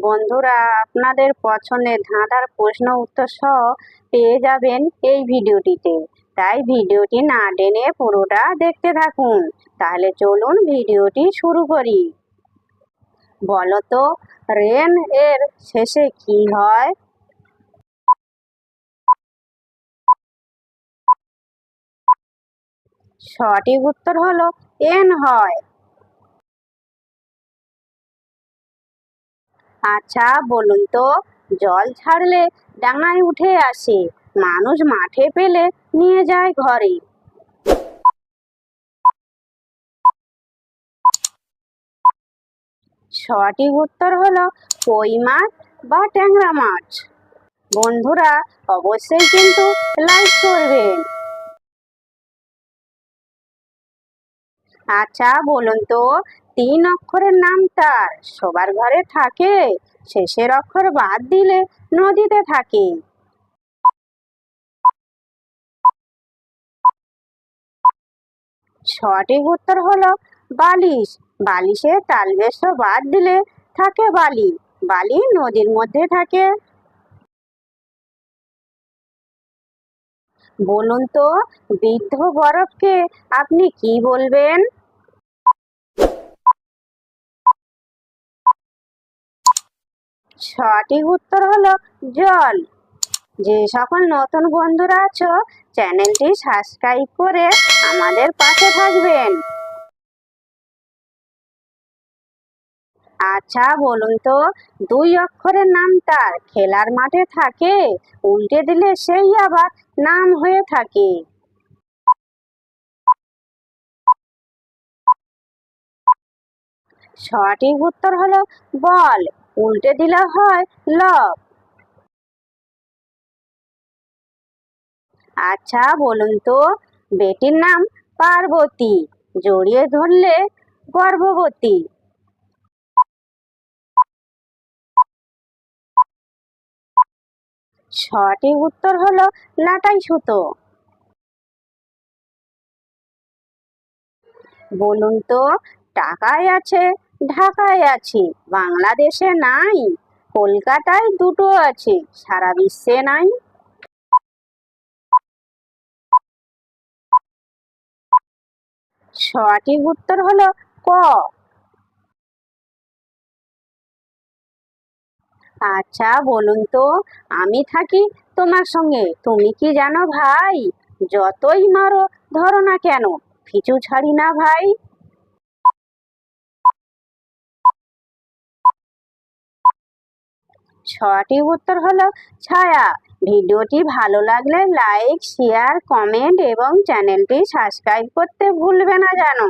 বন্ধুরা, আপনাদের পছন্দের ধাঁধার প্রশ্ন উত্তর সহ পেয়ে যাবেন এই ভিডিওটিতে। তাই ভিডিওটি না টেনে পুরোটা দেখতে থাকুন। তাহলে চলুন ভিডিওটি শুরু করি। বলতো, রেন এর শেষে কি হয়? সঠিক উত্তর হলো, এন হয়। আচ্ছা বলুন তো, জল ছাড়লে ডাঙায় উঠে আসে, মানুষ মাঠে পেলে নিয়ে যায় ঘরে। সঠিক উত্তর হলো কই মাছ বা ট্যাংরা মাছ। বন্ধুরা, অবশ্যই কিন্তু লাইক করবেন। আচ্ছা বলুন তো তিন অক্ষরের নাম তার। সবার ঘরে থাকে, শেষের অক্ষর বাদ দিলে নদীতে থাকে। সঠিক উত্তর হলো বালিশ। বালিশে তালবেশ বাদ দিলে থাকে বালি। বালি নদীর মধ্যে থাকে। বলুন তো, বৃদ্ধ বরফকে আপনি কি বলবেন? সঠিক উত্তর হলো জল। যে সকল নতুন বন্ধুরা আছো, চ্যানেলটি সাবস্ক্রাইব করে আমাদের পাশে থাকবেন। আচ্ছা বলুন তো, দুই অক্ষরের নাম তার, খেলার মাঠে থাকে, উল্টে দিলে সেই আবার নাম হয়ে থাকে। সঠিক উত্তর হলো বল। উল্টে দিলে হয়, লব। আচ্ছা বলুন তো, বেটির নাম পার্বতী, জড়িয়ে ধরলে গর্ভবতী। সঠিক উত্তর হলো লাটাই সুতো। বলুন তো, টাকায় আছে ঢাকায় আছে, বাংলাদেশে নাই, কলকাতায় দুটো আছে, সারা বিশ্বে নাই। সঠিক উত্তর হলো ক। আচ্ছা বলুন তো, আমি থাকি তোমার সঙ্গে, তুমি কি জানো ভাই? যতই মারো, ধরো না কেন ফিচু ছাড়ি না ভাই। সঠিক উত্তর হলো ছায়া। ভিডিওটি ভালো লাগলে লাইক শেয়ার কমেন্ট এবং চ্যানেলটি সাবস্ক্রাইব করতে ভুলবে না জানো।